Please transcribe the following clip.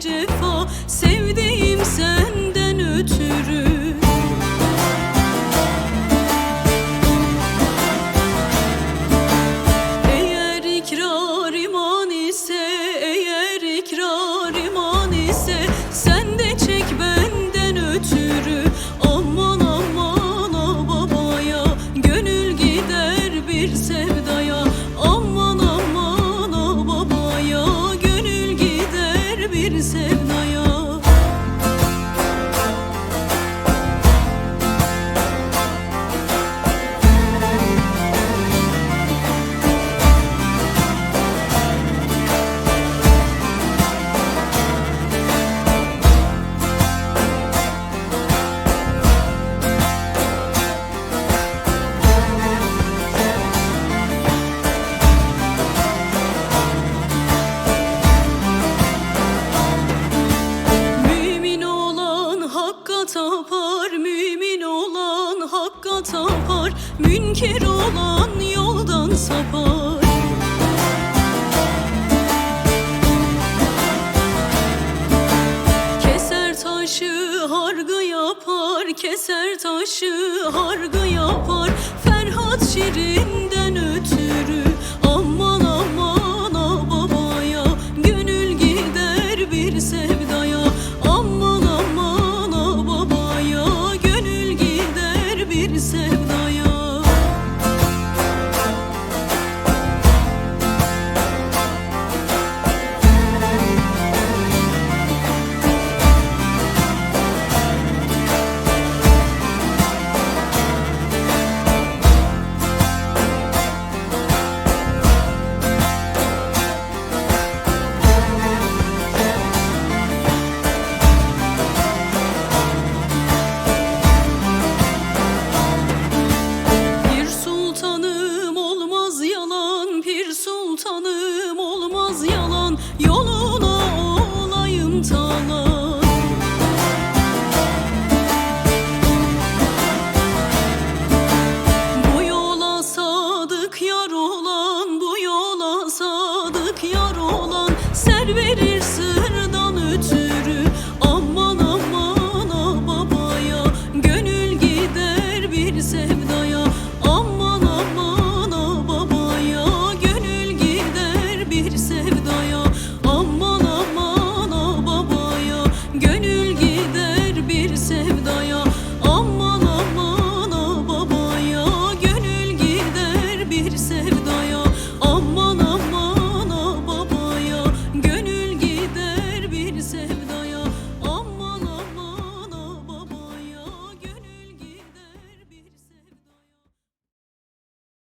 cefa sevdiğim Hakka tapar mümin olan Hakka tapar Münker olan yoldan sapar. Keser taşı hargı yapar Keser taşı hargı yapar. Ferhat Şirin'de yar olan ser verirsin.